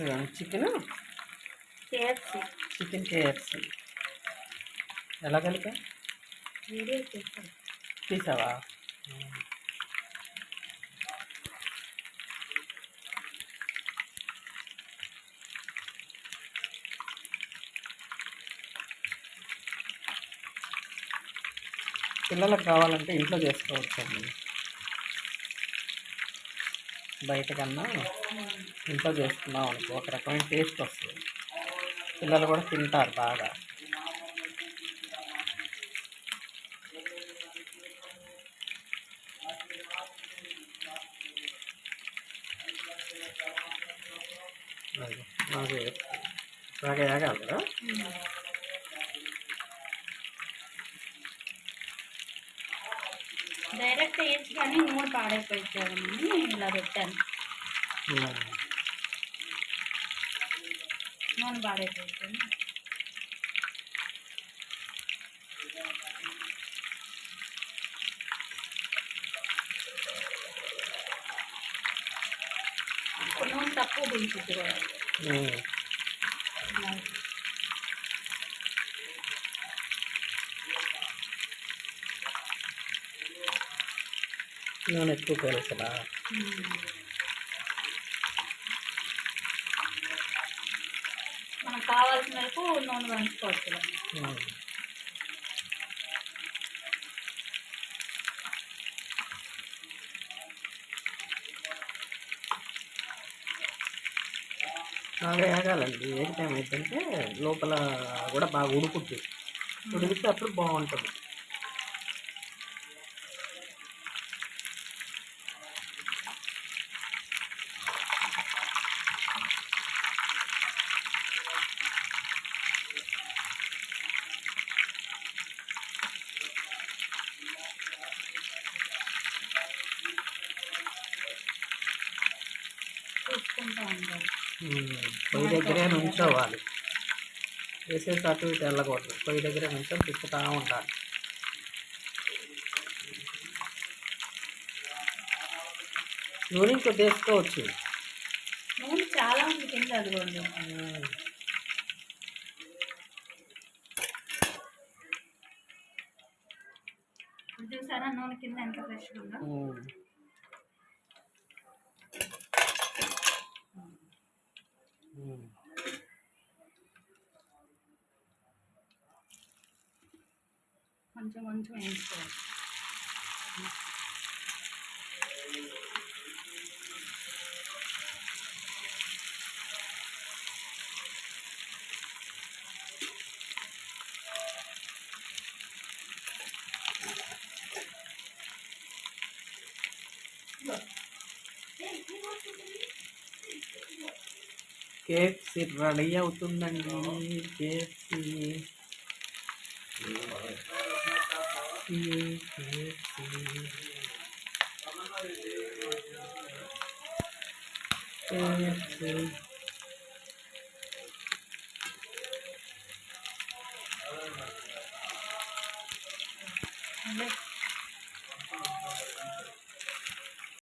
Chicken. KFC. Chicken KFC. ఎలా కలిపా? Video తీసావా? పిల్లలకు కావాలంటే ఇంట్లో చేసుకోవచ్చండి. బయట కన్నా ఇంట్లో చేసుకున్నాం అనుకో ఒక రకమైన టేస్ట్ వస్తుంది. పిల్లలు కూడా తింటారు బాగా. అది బాగా బాగా ఏగాలి డైరెక్ట్ వేయచ్చు కానీ నూనె పాడైపోయిందని ఇలా పెట్టాను ఉమ్. నూనె పాడైపోయింది ఇప్పుడు నూనె తక్కువ దించుద్ది కూడా నూనె ఎక్కువ తెలుసురా మనకు కావాల్సిన వరకు నూనె. బాగా ఏ టైం ఏంటంటే లోపల కూడా బాగా ఉడుకుద్ది. ఉడికితే అప్పుడు బాగుంటుంది. చూసుకుంటా ఉండాలి ఉమ్. పొయ్యి దగ్గరే నుంచోవాలి. వేసేసి అటు ఇటు వెళ్ళకూడదు. పొయ్యి దగ్గరే నుంచొని తిప్పుతూ ఉండాలి. నూనె ఇంకొద్ది వేసుకోవచ్చు నూనె చాలా ఉంది కింద అదిగోండి. చూసారా? నూనె కింద ఎంత ఫ్రెష్గా ఉందో? కొంచెం కొంచెం వేయించుకోవాలి కేఎఫ్సి రెడీ అవుతుందండి కేఎఫ్సి Thank.